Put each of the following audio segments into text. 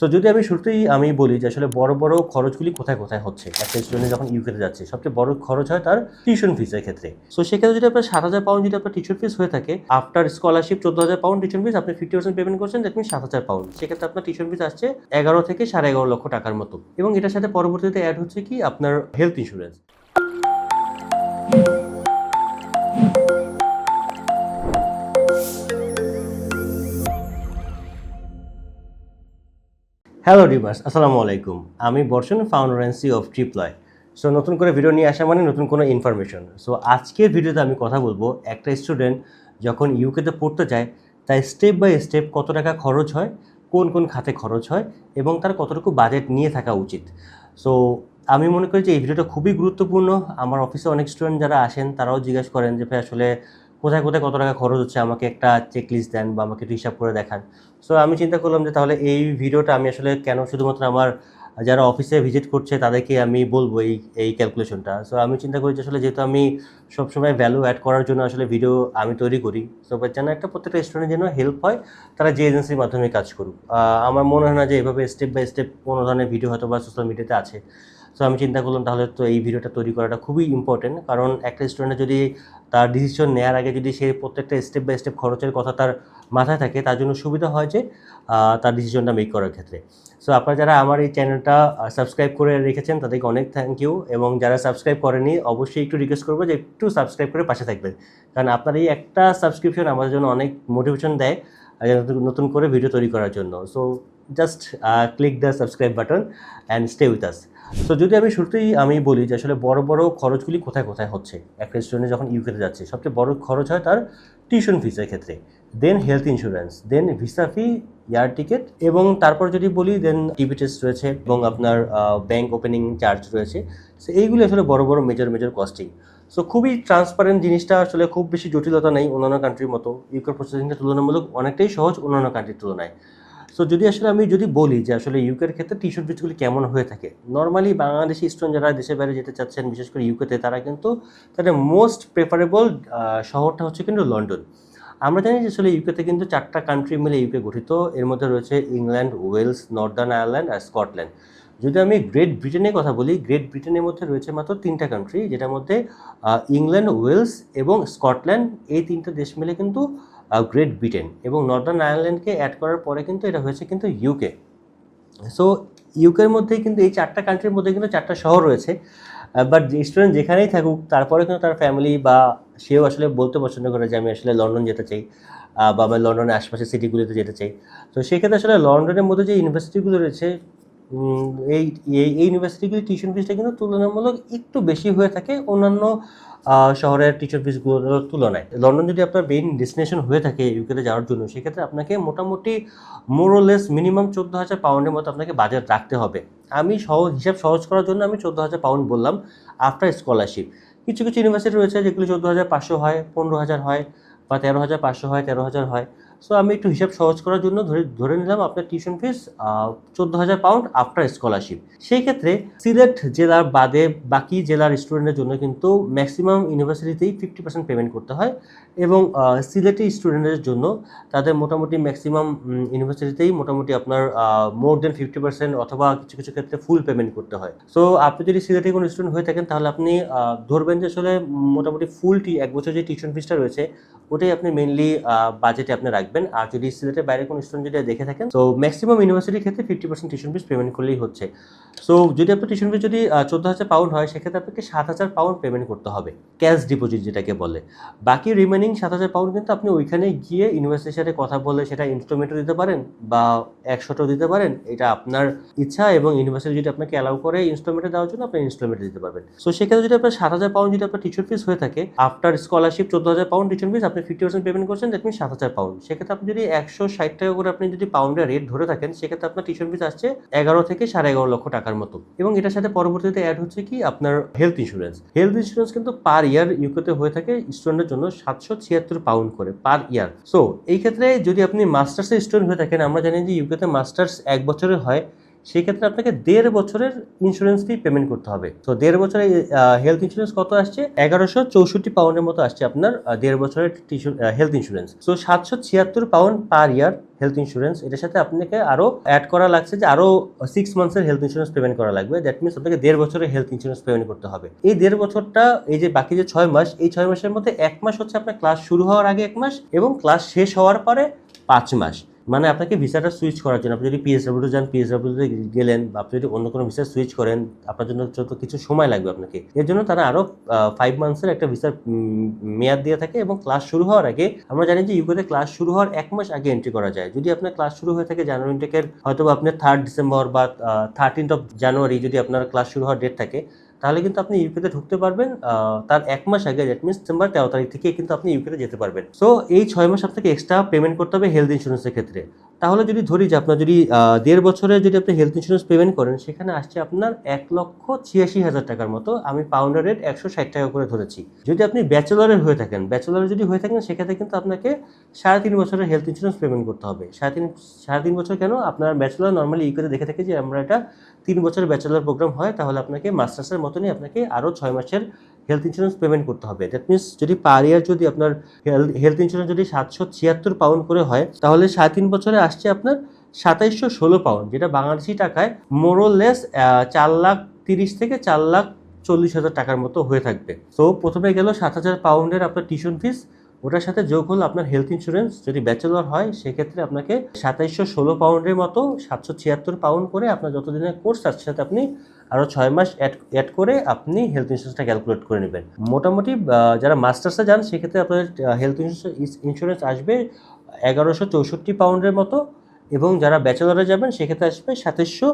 So যদি আমি শুরুতেই আমি বলি যে আসলে বড় বড় খরচগুলি কোথায় কোথায় হচ্ছে? একটা স্টুডেন্ট যখন ইউকেতে যাচ্ছে, সবচেয়ে বড় খরচ হয় তার টিউশন ফিসের ক্ষেত্রে। সো সেক্ষেত্রে যদি আপনার সাত হাজার পাউন্ড যদি আপনার টিউশন ফিস হয়ে থাকে আফটার স্কলারশিপ চোদ্দ হাজার পাউন্ড টিউশন ফিস আপনি ফিফটি পার্সেন্ট পেমেন্ট করছেন দ্যাট সাত হাজার পাউন্ড সেক্ষেত্রে আপনার টিউশন ফিস আসছে এগারো থেকে সাড়ে এগারো লক্ষ টাকার মতো। এবং এটার সাথে পরবর্তীতে অ্যাড হচ্ছে কি? আপনার হেলথ ইন্স্যুরেন্স হ্যালো ডিভার্স আসসালামু আলাইকুম আমি Barshan founder and C of Triploy so নতুন করে ভিডিও নিয়ে আসা মানে নতুন কোনো ইনফরমেশন সো আজকের ভিডিওতে আমি কথা বলব একটা স্টুডেন্ট যখন ইউকেতে পড়তে যায় তাই স্টেপ বাই স্টেপ কত টাকা খরচ হয়, কোন কোন খাতে খরচ হয় এবং তার কতটুকু বাজেট নিয়ে থাকা উচিত। সো আমি মনে করি যে এই ভিডিওটা খুবই গুরুত্বপূর্ণ। আমার অফিসে অনেক স্টুডেন্ট যারা আসেন, তারাও জিজ্ঞাসা করেন যে, ভাই, আসলে কোথায় কোথায় কত টাকা খরচ হচ্ছে, আমাকে একটা চেক লিস্ট দেন বা আমাকে একটু হিসাব করে দেখান। সো আমি চিন্তা করলাম যে তাহলে এই ভিডিওটা আমি আসলে কেন শুধুমাত্র আমার, যারা অফিসে ভিজিট করছে তাদেরকে আমি বলব এই এই ক্যালকুলেশনটা সো আমি চিন্তা করি যে আসলে যেহেতু আমি সবসময় ভ্যালু অ্যাড করার জন্য আসলে ভিডিও আমি তৈরি করি সো যেন একটা প্রত্যেকটা স্টুডেন্টের যেন হেল্প হয়, তারা যে এজেন্সির মাধ্যমে কাজ করুক। আমার মনে হয় না যে এভাবে স্টেপ বাই স্টেপ কোনো ধরনের ভিডিও হয়তো বা সোশ্যাল মিডিয়াতে আছে। সো আমি চিন্তা করলাম তাহলে তো এই ভিডিওটা তৈরি করাটা খুবই ইম্পর্টেন্ট কারণ একটা স্টুডেন্টের যদি তার ডিসিশন নেওয়ার আগে যদি সে প্রত্যেকটা স্টেপ বাই স্টেপ খরচের কথা তার মাথায় থাকে, তার জন্য সুবিধা হয় যে তার ডিসিশনটা মেক করার ক্ষেত্রে। সো আপনারা যারা আমার এই চ্যানেলটা সাবস্ক্রাইব করে রেখেছেন, তাদেরকে অনেক থ্যাংক ইউ এবং যারা সাবস্ক্রাইব করেনি, অবশ্যই একটু রিকোয়েস্ট করব যে, একটু সাবস্ক্রাইব করে পাশে থাকবেন। কারণ আপনার এই একটা সাবস্ক্রিপশন আমাদের জন্য অনেক মোটিভেশন দেয়। নতুন- করে ভিডিও তৈরি করার জন্য। So just click the subscribe button and stay with us so যদি আমি শুরুতেই আমি বলি যে আসলে বড় বড় খরচগুলি কোথায় কোথায় হচ্ছে একটা স্টুডেন্ট যখন ইউকেতে যাচ্ছে, সবচেয়ে বড় খরচ হয় তার টিউশন ফিসের ক্ষেত্রে then health insurance then visa fee air ticket এবং তারপর যদি বলি দেন টিভি টেস্ট রয়েছে এবং আপনার ব্যাংক ওপেনিং চার্জ রয়েছে। সো এইগুলি আসলে বড় বড় মেজর মেজর কস্টিং সো খুবই ট্রান্সপারেন্ট জিনিসটা আসলে খুব বেশি জটিলতা নেই অন্যান্য কান্ট্রির মতো। ইউকের প্রসেসিংটা তুলনামূলক অনেকটাই সহজ অন্যান্য কান্ট্রির তুলনায়। সো যদি আসলে আমি যদি বলি যে আসলে ইউকের ক্ষেত্রে টিউশন ফিসগুলি কেমন হয়ে থাকে? নর্মালি বাংলাদেশি স্টুডেন্ট যারা দেশের বাইরে যেতে চাচ্ছেন, বিশেষ করে ইউকেতে তারা কিন্তু তাদের মোস্ট প্রেফারেবল শহরটা হচ্ছে কিন্তু লন্ডন আমরা জানি যে আসলে ইউকেতে কিন্তু চারটা কান্ট্রি মিলে ইউকে গঠিত। এর মধ্যে রয়েছে ইংল্যান্ড ওয়েলস নর্দার্ন আয়ারল্যান্ড আর স্কটল্যান্ড যদি আমি গ্রেট ব্রিটেনের কথা বলি গ্রেট ব্রিটেনের মধ্যে রয়েছে মাত্র তিনটা কান্ট্রি যেটার মধ্যে ইংল্যান্ড ওয়েলস এবং স্কটল্যান্ড এই তিনটা দেশ মিলে কিন্তু গ্রেট ব্রিটেন এবং নর্দার্ন আয়ারল্যান্ডকে অ্যাড করার পরে কিন্তু এটা হয়েছে কিন্তু ইউকে সো ইউকের মধ্যে কিন্তু এই চারটা কান্ট্রির মধ্যে কিন্তু চারটা শহর রয়েছে বাট স্টুডেন্ট যেখানেই থাকুক, তারপরে কিন্তু তার ফ্যামিলি বা সেও আসলে বলতে পছন্দ করে যে আমি আসলে লন্ডন যেতে চাই বা আমি লন্ডনের আশপাশের সিটিগুলিতে যেতে চাই। তো সেক্ষেত্রে আসলে লন্ডনের মধ্যে যে ইউনিভার্সিটিগুলো রয়েছে এই এই ইউনিভার্সিটিগুলির টিউশন ফিসটা কিন্তু তুলনামূলক একটু বেশি হয়ে থাকে অন্যান্য শহরের টিউশন ফিসগুলোর তুলনায়। লন্ডন যদি আপনার মেইন ডেস্টিনেশন হয়ে থাকে ইউকেতে যাওয়ার জন্য, সেক্ষেত্রে আপনাকে মোটামুটি মোরলেস মিনিমাম চোদ্দ হাজার পাউন্ডের মতো আপনাকে বাজেট রাখতে হবে। আমি সহজ হিসাব সহজ করার জন্য আমি চোদ্দ হাজার পাউন্ড বললাম আফটার স্কলারশিপ কিছু কিছু ইউনিভার্সিটি রয়েছে যেগুলো চোদ্দ হাজার পাঁচশো হয়, পনেরো হাজার হয় বা তেরো হাজার পাঁচশো হয়, তেরো হাজার হয়। সো আমি একটু হিসাব সহজ করার জন্য ধরে ধরে নিলাম আপনার টিউশন ফিস চোদ্দ হাজার পাউন্ড আফটার স্কলারশিপ সেই ক্ষেত্রে সিলেট জেলার বাদে বাকি জেলার স্টুডেন্টের জন্য কিন্তু ম্যাক্সিমাম ইউনিভার্সিটিতেই ফিফটি পার্সেন্ট পেমেন্ট করতে হয় এবং সিলেটি স্টুডেন্টের জন্য তাদের মোটামুটি ম্যাক্সিমাম ইউনিভার্সিটিতেই মোটামুটি আপনার মোর দেন ফিফটি পার্সেন্ট অথবা কিছু কিছু ক্ষেত্রে ফুল পেমেন্ট করতে হয়। সো আপনি যদি সিলেটে কোনো স্টুডেন্ট হয়ে থাকেন তাহলে আপনি ধরবেন যে আসলে মোটামুটি ফুল এক বছর যে টিউশন ফিসটা রয়েছে, ওটাই আপনি মেনলি বাজেটে আপনি রাখবেন। আর যদি সিলেটের বাইরে কোনো স্টুডেন্ট যদি দেখে থাকেন, তো ম্যাক্সিমাম ইউনিভার্সিটির ক্ষেত্রে fifty percent tuition fees payment করলেই হচ্ছে। সো যদি আপনার টিউশন ফিস যদি চোদ্দ হাজার পাউন্ড হয়, সেক্ষেত্রে আপনাকে সাত হাজার পাউন্ড পেমেন্ট করতে হবে। ক্যাশ ডিপোজিট যেটাকে বলে। বাকি রিমেনিং সাত হাজার পাউন্ড কিন্তু আপনি ওইখানে গিয়ে ইউনিভার্সিটির সাথে কথা বলে সেটা ইনস্টলমেন্টও দিতে পারেন বা একশোটাও দিতে পারেন। এটা আপনার ইচ্ছা এবং ইউনিভার্সিটি যদি আপনাকে অ্যালাউ করে ইনস্টলমেন্টে দেওয়ার জন্য আপনি ইনস্টলমেন্টে দিতে পারবেন। সো সেক্ষেত্রে যদি আপনার সাত হাজার পাউন্ড যদি আপনার টিউশন ফিস হয়ে থাকে আফটার স্কলারশিপ চোদ্দ হাজার পাউন্ড টিউশন ফিস আপনি ফিফটি পার্সেন্ট পেমেন্ট করছেন মিন সাত হাজার পাউন্ড সেক্ষেত্রে আপনি যদি একশো ষাট টাকা করে আপনি যদি পাউন্ডের রেট ধরে থাকেন, সেক্ষেত্রে আপনার টিউশন ফিস আসছে এগারো থেকে সাড়ে এগারো লক্ষ টাকার মতো। এবং এটার সাথে পরবর্তীতে অ্যাড হচ্ছে কি? আপনার হেলথ ইন্স্যুরেন্স হেলথ ইন্স্যুরেন্স কিন্তু পার ইয়ার ইউকেতে হয়ে থাকে স্টুডেন্টের জন্য সাতশো ছিয়াত্তর পাউন্ড করে পার ইয়ার সো এই ক্ষেত্রে যদি আপনি মাস্টার্সের স্টুডেন্ট হয়ে থাকেন, আমরা জানি যে ইউকেতে মাস্টার্স এক বছরের হয় সেই ক্ষেত্রে আপনাকে দেড় বছরের ইন্স্যুরেন্স ফি পেমেন্ট করতে হবে। তো দেড় বছরের হেলথ ইন্স্যুরেন্স কত আসছে? এগারোশো চৌষট্টি পাউন্ডের মতো আসছে আপনার দেড় বছরের হেলথ ইন্স্যুরেন্স তো সাতশো ছিয়াত্তর pound per year health insurance এটার সাথে আপনাকে আরও অ্যাড করা লাগছে যে আরও সিক্স মান্থসের হেলথ ইন্স্যুরেন্স পেমেন্ট করা লাগবে। দ্যাট মিনস আপনাকে দেড় বছরের হেলথ ইন্স্যুরেন্স পেমেন্ট করতে হবে। এই দেড় বছরটা, এই যে বাকি যে ছয় মাস, এই ছয় মাসের মধ্যে এক মাস হচ্ছে আপনার ক্লাস শুরু হওয়ার আগে এক মাস এবং ক্লাস শেষ হওয়ার পরে পাঁচ মাস। মানে আপনাকে ভিসাটা সুইচ করার জন্য, আপনি যদি পিএসডব্লিউ যান পিএসডব্লিউতে গেলেন বা আপনি যদি অন্য কোনো ভিসা সুইচ করেন, আপনার জন্য যত কিছু সময় লাগবে আপনাকে। এর জন্য তারা আরও ফাইভ মান্থসের একটা ভিসার মেয়াদ দিয়ে থাকে এবং ক্লাস শুরু হওয়ার আগে আমরা জানি যে ইউকেতে ক্লাস শুরু হওয়ার এক মাস আগে এন্ট্রি করা যায়। যদি আপনার ক্লাস শুরু হয়ে থাকে জানুয়ারি ইনটেকের হয়তো আপনার থার্ড ডিসেম্বর বা থার্টিন্থ অফ জানুয়ারি যদি আপনার ক্লাস শুরু হওয়ার ডেট থাকে তাহলে কিন্তু আপনি ইউকেতে ঢুকতে পারবেন তার এক মাস আগে দ্যাট মিনস ডিসেম্বর তেরো তারিখ থেকে কিন্তু আপনি ইউকেতে যেতে পারবেন। সো এই ছয় মাস আপনাকে এক্সট্রা পেমেন্ট করতে হবে হেলথ ইন্স্যুরেন্সের ক্ষেত্রে। তাহলে যদি ধরি যে আপনার যদি দেড় বছরের যদি আপনি হেলথ ইন্স্যুরেন্স পেমেন্ট করেন, সেখানে আসছে আপনার এক লক্ষ ছিয়াশি হাজার টাকার মতো, আমি পাউন্ডার রেট একশো ষাট টাকা করে ধরেছি। যদি আপনি ব্যাচেলরের হয়ে থাকেন ব্যাচেলরের যদি হয়ে থাকেন, সেক্ষেত্রে কিন্তু আপনাকে সাড়ে তিন বছরের হেলথ ইন্স্যুরেন্স পেমেন্ট করতে হবে। সাড়ে তিন সাড়ে তিন বছর কেন? আপনার ব্যাচেলর নর্মালি ইউকেতে দেখে থাকি যে আমরা এটা তিন বছরের ব্যাচেলর প্রোগ্রাম হয়, তাহলে আপনাকে মাস্টার্সের মতনই আপনাকে আরও ছয় মাসের হেলথ ইন্স্যুরেন্স পেমেন্ট করতে হবে। দ্যাট মিনস যদি পার ইয়ার যদি আপনার হেলথ ইন্স্যুরেন্স যদি সাতশো ছিয়াত্তর পাউন্ড করে হয়, তাহলে সাড়ে তিন বছরে আসছে আপনার সাতাইশশো ষোলো পাউন্ড যেটা বাংলাদেশি টাকায় মোরলেস চার লাখ তিরিশ থেকে চার লাখ চল্লিশ হাজার টাকার মতো হয়ে থাকবে। তো প্রথমে গেল সাত হাজার পাউন্ডের আপনার টিউশন ফিস ওটার সাথে যোগ হলো আপনার হেলথ ইন্স্যুরেন্স যদি ব্যাচেলর হয়, সেক্ষেত্রে আপনাকে সাতাইশশো ষোলো পাউন্ডের মতো সাতশো ছিয়াত্তর পাউন্ড করে আপনার যতদিনের কোর্স তার সাথে আপনি আরও ছয় মাস অ্যাড করে আপনি হেলথ ইন্স্যুরেন্সটা ক্যালকুলেট করে নেবেন। মোটামুটি যারা মাস্টার্সে যান, সেক্ষেত্রে আপনাদের হেলথ ইন্স্যুরেন্স ইন্স্যুরেন্স আসবে এগারোশো চৌষট্টি পাউন্ডের মতো এবং যারা ব্যাচেলরে যাবেন, সেক্ষেত্রে আসবে সাতাশশো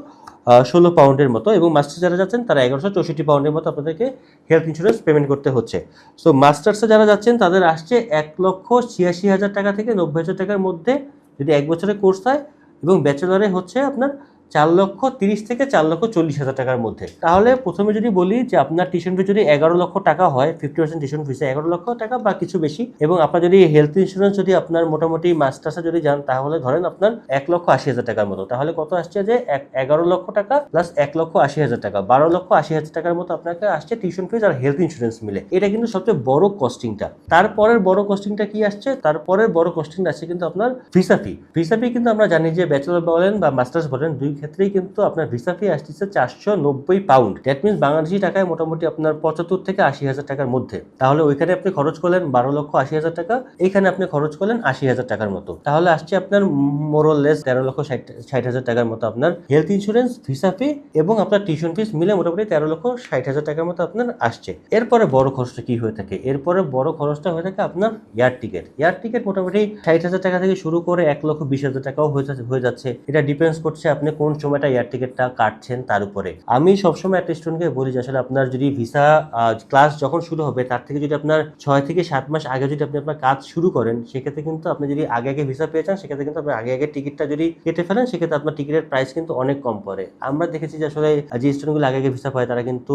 ষোলো পাউন্ডের মতো এবং মাস্টার্স যারা যাচ্ছেন, তারা এগারোশো চৌষট্টি পাউন্ডের মতো আপনাদেরকে হেলথ ইন্স্যুরেন্স পেমেন্ট করতে হচ্ছে। সো মাস্টার্সে যারা যাচ্ছেন, তাদের আসছে এক লক্ষ ছিয়াশি হাজার টাকা থেকে নব্বই হাজার টাকার মধ্যে যদি এক বছরের কোর্স হয় এবং ব্যাচেলরে হচ্ছে আপনার চার লক্ষ তিরিশ থেকে চার লক্ষ চল্লিশ হাজার টাকার মধ্যে। তাহলে প্রথমে যদি বলি যে আপনার টিউশন ফি যদি এগারো লক্ষ টাকা হয় ফিফটি পার্সেন্ট টিউশন ফিসে এগারো লক্ষ টাকা বা কিছু বেশি। এবং আপনার যদি হেলথ ইন্স্যুরেন্স যদি আপনার মোটামুটি মাস্টার্সে যদি যান, তাহলে ধরেন আপনার এক লক্ষ আশি হাজার টাকার মতো। তাহলে কত আসছে যে এগারো লক্ষ টাকা প্লাস এক লক্ষ আশি হাজার টাকা। বারো লক্ষ আশি হাজার টাকার মতো আপনাকে আসছে টিউশন ফিস আর হেলথ ইন্স্যুরেন্স মিলে। এটা কিন্তু সবচেয়ে বড় কস্টিংটা তারপরের বড় কস্টিংটা কি আসছে? তারপরের বড় কস্টিংটা আসছে কিন্তু আপনার ভিসা ফি ভিসা ফি কিন্তু আমরা জানি যে ব্যাচেলর বলেন বা মাস্টার্স বলেন, দুই ক্ষেত্রেই কিন্তু আপনার ভিসা ফি আসতেছে চারশো নব্বই পাউন্ড দ্যাট মিনস বাংলাদেশি টাকায় মোটামুটি আপনার পঁচাত্তর থেকে আশি হাজার টাকার মধ্যে। তাহলে ওইখানে আপনি খরচ করলেন বারো লক্ষ আশি হাজার টাকা এইখানে আপনি খরচ করলেন আশি হাজার টাকার মতো। তাহলে আসছে আপনার মোরলেস তেরো লক্ষ ষাট হাজার টাকার মতো আপনার হেলথ ইন্স্যুরেন্স ভিসা ফি এবং আপনার টিউশন ফিস মিলে মোটামুটি তেরো লক্ষ ষাট হাজার টাকার মতো আপনার আসছে। এরপরে বড় খরচটা কি হয়ে থাকে? এরপরে বড় খরচটা হয়ে থাকে আপনার এয়ার টিকিট এয়ার টিকিট মোটামুটি ষাট হাজার টাকা থেকে শুরু করে এক লক্ষ বিশ হাজার টাকাও হয়ে যাচ্ছে এটা ডিপেন্ডস করছে আপনি কোন সময়টা এয়ার টিকিটটা কাটছেন তার উপরে। আমি সবসময় একটা স্টুডেন্টকে বলি যে, আসলে আপনার যদি ভিসা ক্লাস যখন শুরু হবে, তার থেকে যদি আপনার ছয় থেকে সাত মাস আগে যদি আপনি আপনার কাজ শুরু করেন, সেক্ষেত্রে কিন্তু আপনি যদি আগে আগে ভিসা পেয়ে যান, সেক্ষেত্রে কিন্তু আপনি আগে আগে টিকিটটা যদি কেটে ফেলেন, সেক্ষেত্রে আপনার টিকিটের প্রাইস কিন্তু অনেক কম পড়ে। আমরা দেখেছি যে, আসলে যে স্টুডেন্টগুলো আগে আগে ভিসা পায়, তারা কিন্তু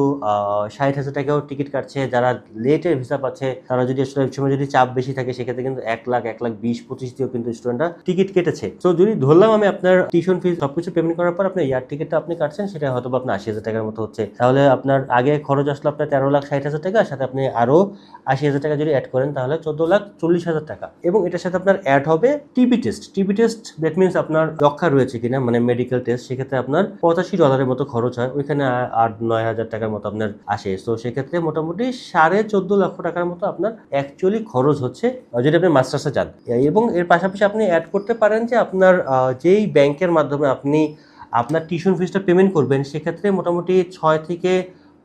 ষাট হাজার টাকাও টিকিট কাটছে। যারা লেটে ভিসা পাচ্ছে, তারা যদি আসলে সময় যদি চাপ বেশি থাকে, সেক্ষেত্রে কিন্তু এক লাখ এক লাখ বিশ, পঁচিশ দিয়েও কিন্তু স্টুডেন্টরা টিকিট কেটেছে। তো যদি ধরলাম আমি আপনার টিউশন ফিস সবকিছু পেমেন্ট করার পর আপনার এয়ার টিকিটটা আপনি কাটছেন, সেটা হয়তো আপনার আশি হাজার টাকার মতো হচ্ছে। তাহলে আপনার আগে খরচ আসলো আপনার তেরো লাখ ষাট হাজার টাকা, সাথে আপনি আরও আশি হাজার টাকা যদি অ্যাড করেন, তাহলে চোদ্দ লাখ চল্লিশ হাজার টাকা। এবং এটার সাথে আপনার অ্যাড হবে TB test TB test that means আপনার রক্ষা রয়েছে কিনা মানে মেডিকেল টেস্ট সেক্ষেত্রে আপনার পঁচাশি ডলারের মতো খরচ হয়। ওইখানে আট, নয় হাজার টাকার মতো আপনার আসে। তো সেক্ষেত্রে মোটামুটি সাড়ে চোদ্দ লক্ষ টাকার মতো আপনার অ্যাকচুয়ালি খরচ হচ্ছে যদি আপনি মাস্টার্সে যান। এবং এর পাশাপাশি আপনি অ্যাড করতে পারেন যে আপনার যেই ব্যাংকের মাধ্যমে আপনি আপনার টিউশন ফিসটা পেমেন্ট করবেন, সেক্ষেত্রে মোটামুটি ছয় থেকে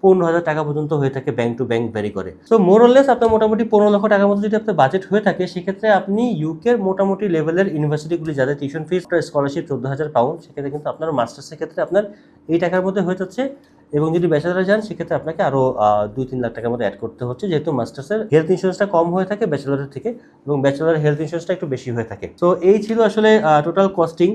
পনেরো হাজার টাকা পর্যন্ত হয়ে থাকে ব্যাংক টু ব্যাংক ভ্যারি করে। সো মোরলেস আপনার মোটামুটি পনেরো লক্ষ টাকার মতো যদি আপনার বাজেট হয়ে থাকে, সেক্ষেত্রে আপনি ইউকের মোটামুটি লেভেলের ইউনিভার্সিটিগুলি যাদের টিউশন ফিস স্কলারশিপ চোদ্দ হাজার পাউন্ড সেক্ষেত্রে কিন্তু আপনার মাস্টার্সের ক্ষেত্রে আপনার এই টাকার মধ্যে হয়ে যাচ্ছে। এবং যদি ব্যাচেলারে যান, সেক্ষেত্রে আপনাকে আরও দুই তিন লাখ টাকার মতো অ্যাড করতে হচ্ছে, যেহেতু মাস্টার্সের হেলথ ইন্স্যুরেন্সটা কম হয়ে থাকে ব্যাচেলারের থেকে, এবং ব্যাচেলার হেলথ ইন্স্যুরেন্সটা একটু বেশি হয়ে থাকে। তো এই ছিল আসলে টোটাল কস্টিং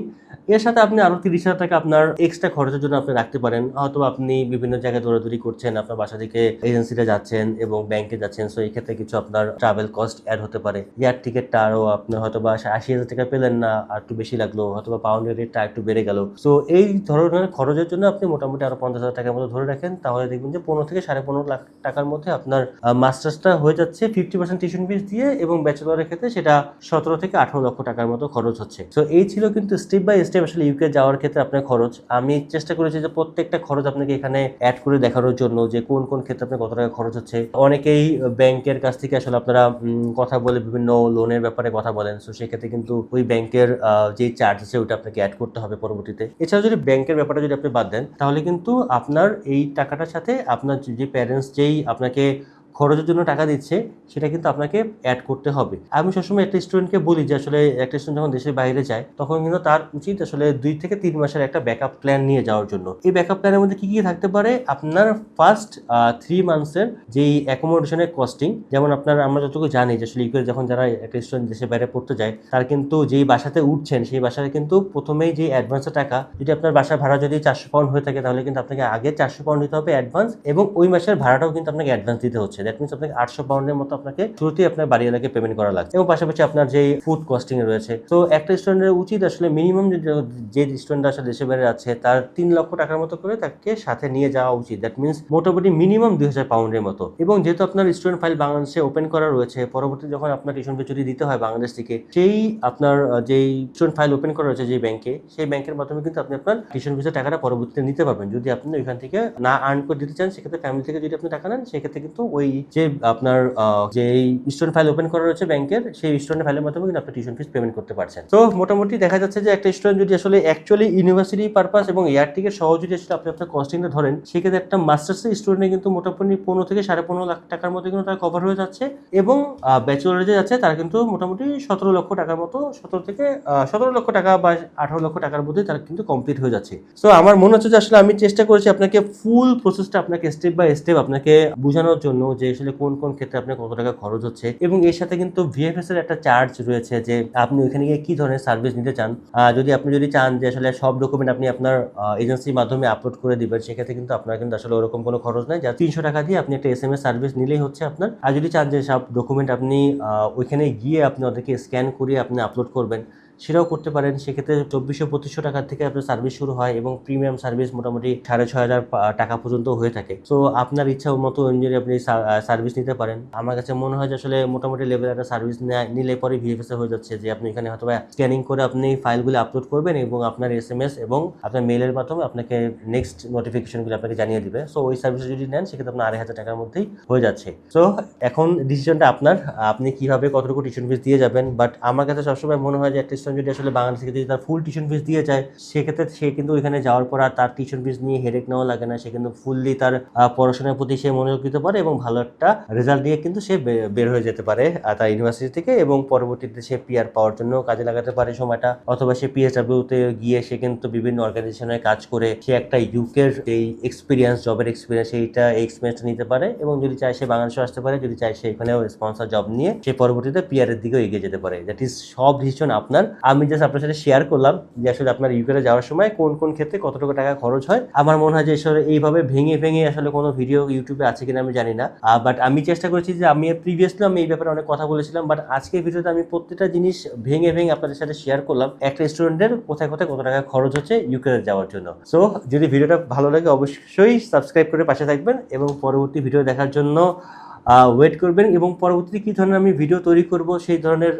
এর সাথে আপনি আরও তিরিশ হাজার টাকা আপনার এক্সট্রা খরচের জন্য আপনি রাখতে পারেন। হয়তো আপনি বিভিন্ন জায়গায় দৌড়াদৌড়ি করছেন, আপনার বাসা থেকে এজেন্সিতে যাচ্ছেন এবং ব্যাংকে যাচ্ছেন সো এই ক্ষেত্রে কিছু আপনার ট্রাভেল কস্ট অ্যাড হতে পারে। এয়ার টিকিটটা আরও আপনি হয়তো বা আশি হাজার টাকা পেলেন না, আর একটু বেশি লাগল হয়তো বা পাউন্ডের রেটটা একটু বেড়ে গেল। সো এই ধরনের খরচের জন্য আপনি মোটামুটি আরও পঞ্চাশ হাজার টাকার মতো ধরে রাখেন, তাহলে দেখবেন যে পনেরো থেকে সাড়ে পনেরো লাখ টাকার মধ্যে আপনার মাস্টার্সটা হয়ে যাচ্ছে ফিফটি পার্সেন্ট টিউশন ফিস দিয়ে এবং ব্যাচেলরের ক্ষেত্রে সেটা সতেরো থেকে আঠারো লক্ষ টাকার মতো খরচ হচ্ছে। তো এই ছিল কিন্তু স্টেপ বাই স্টেপ আসলে ইউকে যাওয়ার ক্ষেত্রে আপনার খরচ। আমি চেষ্টা করেছি যে প্রত্যেকটা খরচ আপনাকে এখানে অ্যাড করে দেখানোর জন্য যে কোন কোন ক্ষেত্রে আপনার কত টাকা খরচ হচ্ছে। অনেকেই ব্যাংকের কাছ থেকে আসলে আপনারা কথা বলে বিভিন্ন লোনের ব্যাপারে কথা বলেন। সো সেক্ষেত্রে কিন্তু ওই ব্যাংকের যে চার্জ আছে ওটা আপনাকে অ্যাড করতে হবে পরবর্তীতে। এছাড়া যদি ব্যাংকের ব্যাপারটা যদি আপনি বাদ দেন, তাহলে কিন্তু আপনার এই টাকাটার সাথে আপনার যে প্যারেন্টস যেই আপনাকে খরচের জন্য টাকা দিচ্ছে, সেটা কিন্তু আপনাকে অ্যাড করতে হবে। আমি সবসময় একটা স্টুডেন্টকে বলি যে আসলে একটা স্টুডেন্ট যখন দেশের বাইরে যায়, তখন কিন্তু তার উচিত আসলে দুই থেকে তিন মাসের একটা ব্যাকআপ প্ল্যান নিয়ে যাওয়ার জন্য। এই ব্যাকআপ প্ল্যানের মধ্যে কি কি থাকতে পারে? আপনার ফার্স্ট থ্রি মান্থসের যেই অ্যাকোমোডেশনের কস্টিং যেমন আপনার আমরা যতটুকু জানি যে আসলে ইউকে যখন যারা একটা স্টুডেন্ট দেশের বাইরে পড়তে যায়, তার কিন্তু যেই বাসাতে উঠছেন, সেই বাসায় কিন্তু প্রথমেই যে অ্যাডভান্সের টাকা, যদি আপনার বাসার ভাড়া যদি চারশো পাউন্ড হয়ে থাকে, তাহলে কিন্তু আপনাকে আগে চারশো পাউন্ড দিতে হবে অ্যাডভান্স এবং ওই মাসের ভাড়াটাও কিন্তু আপনাকে অ্যাডভান্স দিতে হচ্ছে। দ্যাট মিনস আপনাকে আটশো পাউন্ডের মতো আপনাকে শুরুতেই আপনার বাড়ি এলাকায় পেমেন্ট করা লাগছে। এবং পাশাপাশি আপনার যে ফুড কস্টিং রয়েছে। তো একটা স্টুডেন্টের উচিত আসলে মিনিমাম যে স্টুডেন্ট আসলে দেশে বাইরে আছে, তার তিন লক্ষ টাকার মতো করে তাকে সাথে নিয়ে যাওয়া উচিত। দ্যাট মিনস মোটামুটি মিনিমাম দুই হাজার পাউন্ডের মতো। এবং যেহেতু আপনার স্টুডেন্ট ফাইল বাংলাদেশে ওপেন করা রয়েছে, পরবর্তী যখন আপনার টিউশন ফি যদি দিতে হয় বাংলাদেশ থেকে, সেই আপনার যেই স্টুডেন্ট ফাইল ওপেন করা রয়েছে যে ব্যাংকে সেই ব্যাংকের মাধ্যমে কিন্তু আপনি আপনার টিউশন ফিসের টাকাটা পরবর্তীতে নিতে পারবেন। যদি আপনি ওইখান থেকে না আর্ন করে দিতে চান, সেক্ষেত্রে ফ্যামিলি থেকে যদি আপনি টাকা নেন, সেক্ষেত্রে কিন্তু ওই যে আপনার যে স্টুডেন্ট ফাইল ওপেন করা রয়েছে ব্যাংকের সেই স্টুডেন্ট ফাইলের মাধ্যমে কিন্তু আপনি টিউশন ফিস পেমেন্ট করতে পারছেন। তো মোটামুটি দেখা যাচ্ছে যে একটা স্টুডেন্ট যদি আসলে অ্যাকচুয়ালি ইউনিভার্সিটি পারপাস এবং এয়ার টিকেট সহ যদি আসলে আপনি আপনার কস্টিংটা ধরেন, সেক্ষেত্রে একটা মাস্টার্সের স্টুডেন্টের কিন্তু মোটামুটি পনেরো থেকে সাড়ে পনেরো লাখ টাকার মধ্যে কিন্তু তারা কভার হয়ে যাচ্ছে এবং ব্যাচেলরে যে যাচ্ছে তারা কিন্তু মোটামুটি সতেরো লক্ষ টাকার মতো, সতেরো থেকে সতেরো লক্ষ টাকা বা আঠারো লক্ষ টাকার মধ্যে তারা কিন্তু কমপ্লিট হয়ে যাচ্ছে। সো আমার মনে হচ্ছে যে আসলে আমি চেষ্টা করেছি আপনাকে ফুল প্রসেসটা আপনাকে স্টেপ বাই স্টেপ আপনাকে বোঝানোর জন্য যে আসলে কোন কোন ক্ষেত্রে আপনার কত টাকা খরচ হচ্ছে। এবং এর সাথে কিন্তু ভিএফএস এর একটা চার্জ রয়েছে যে আপনি ওইখানে গিয়ে কি ধরনের সার্ভিস নিতে চান। যদি আপনি যদি চান যে আসলে সব ডকুমেন্ট আপনি আপনার এজেন্সির মাধ্যমে আপলোড করে দিবেন, সেক্ষেত্রে কিন্তু আপনার কিন্তু আসলে ওরকম কোনো খরচ নাই। যা তিনশো টাকা দিয়ে আপনি একটা এস এম এস সার্ভিস নিলেই হচ্ছে আপনার। আর যদি চান যে সব ডকুমেন্ট আপনি ওইখানে গিয়ে আপনি ওদেরকে স্ক্যান করিয়ে আপনি আপলোড করবেন সেটাও করতে পারেন। সেক্ষেত্রে চব্বিশশো, পঁচিশশো টাকা থেকে আপনার সার্ভিস শুরু হয় এবং প্রিমিয়াম সার্ভিস মোটামুটি সাড়ে ছয় হাজার টাকা পর্যন্ত হয়ে থাকে। তো আপনার ইচ্ছা মতো অনুযায়ী আপনি সার্ভিস নিতে পারেন। আমার কাছে মনে হয় যে আসলে মোটামুটি লেভেল একটা সার্ভিস নিলে পরে ভিএফএস হয়ে যাচ্ছে যে আপনি এখানে হয়তো স্ক্যানিং করে আপনি ফাইলগুলো আপলোড করবেন এবং আপনার এস এম এস এবং আপনার মেলের মাধ্যমে আপনাকে নেক্সট নোটিফিকেশনগুলো আপনাকে জানিয়ে দিবে। সো ওই সার্ভিস যদি নেন, সেক্ষেত্রে আপনার আড়াই হাজার টাকার মধ্যেই হয়ে যাচ্ছে। সো এখন ডিসিশনটা আপনার, আপনি কীভাবে কতটুকু টিউশন ফিস দিয়ে যাবেন? বাট আমার কাছে সবসময় মনে হয় যে একটা স্টুডেন্ট যদি আসলে বাংলাদেশ থেকে যদি তার ফুল টিউশন ফিস দিয়ে যায় সেক্ষেত্রে সে কিন্তু ওইখানে যাওয়ার পর আর তার টিউশন ফিস নিয়ে হেডেক নেওয়া লাগে না। সে কিন্তু ফুললি তার পড়াশোনার প্রতি সে মনোযোগ দিতে পারে এবং ভালো একটা রেজাল্ট দিয়ে কিন্তু সে বের হয়ে যেতে পারে তার ইউনিভার্সিটি থেকে এবং পরবর্তীতে সে পিআর পাওয়ার জন্য কাজে লাগাতে পারে সময়টা। অথবা সে পিএসডাব্লিউতে গিয়ে সে কিন্তু বিভিন্ন অর্গানাইজেশনে কাজ করে, সে একটা ইউকের এই এক্সপিরিয়েন্স জবের এক্সপিরিয়েন্স সেইটা এই এক্সপিরিয়েন্সটা নিতে পারে এবং যদি চায় সে বাংলাদেশে আসতে পারে, যদি চায় সে এখানেও স্পন্সর জব নিয়ে, সে পরবর্তীতে পিআর এর দিকেও এগিয়ে যেতে পারে। দ্যাট ইজ সব ডিসিশন আপনার আমি জাস্ট আপনার সাথে শেয়ার করলাম যে আসলে আপনার ইউকেতে যাওয়ার সময় কোন কোন ক্ষেত্রে কতটুকু টাকা খরচ হয়। আমার মনে হয় যে আসলে এইভাবে ভেঙে ভেঙে আসলে কোনো ভিডিও ইউটিউবে আছে কিনা আমি জানি না। বাট আমি চেষ্টা করেছি যে আমি প্রিভিয়াসলি আমি এই ব্যাপারে অনেক কথা বলেছিলাম বাট আজকের ভিডিওতে আমি প্রত্যেকটা জিনিস ভেঙে ভেঙে আপনাদের সাথে শেয়ার করলাম। একটা স্টুডেন্টের কোথায় কোথায় কত টাকা খরচ হচ্ছে ইউকেতে যাওয়ার জন্য। সো যদি ভিডিওটা ভালো লাগে অবশ্যই সাবস্ক্রাইব করে পাশে থাকবেন এবং পরবর্তী ভিডিও দেখার জন্য ওয়েট করবেন এবং পরবর্তীতে কী ধরনের আমি ভিডিও তৈরি করব, সেই ধরনের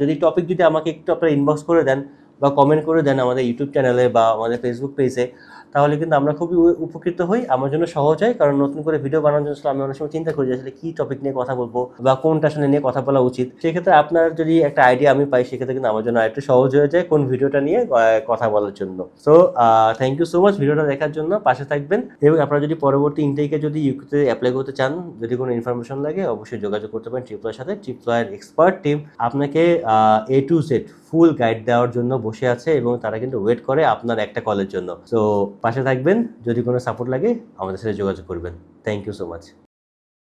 যদি টপিক যদি আমাকে একটু আপনারা ইনবক্স করে দেন বা কমেন্ট করে দেন আমাদের ইউটিউব চ্যানেলে বা আমাদের ফেসবুক পেজে তাহলে কিন্তু আমরা খুবই উপকৃত হই। আমার জন্য সহজ হয়, কারণ নতুন করে ভিডিও বানানোর জন্য আমি অনেক সময় চিন্তা করি যে আসলে কী টপিক নিয়ে কথা বলব বা কোনটা আসলে নিয়ে কথা বলা উচিত। সেক্ষেত্রে আপনার যদি একটা আইডিয়া আমি পাই, সেক্ষেত্রে কিন্তু আমার জন্য একটু সহজ হয়ে যায় কোন ভিডিওটা নিয়ে কথা বলার জন্য। So thank you so much ভিডিওটা দেখার জন্য। পাশে থাকবেন। এবং আপনারা যদি পরবর্তী ইনটেকে যদি ইউকেতে অ্যাপ্লাই করতে চান, যদি কোনো ইনফরমেশন লাগে, অবশ্যই যোগাযোগ করতে পারেন ট্রিপ্লয়ের সাথে। ট্রিপ্লয়ের এক্সপার্ট টিম আপনাকে A to Z full guide দেওয়ার জন্য বসে আছে এবং তারা কিন্তু ওয়েট করে আপনার একটা কলের জন্য। সো পাশে থাকবেন, যদি কোনো সাপোর্ট লাগে, আমাদের সাথে যোগাযোগ করবেন। Thank you so much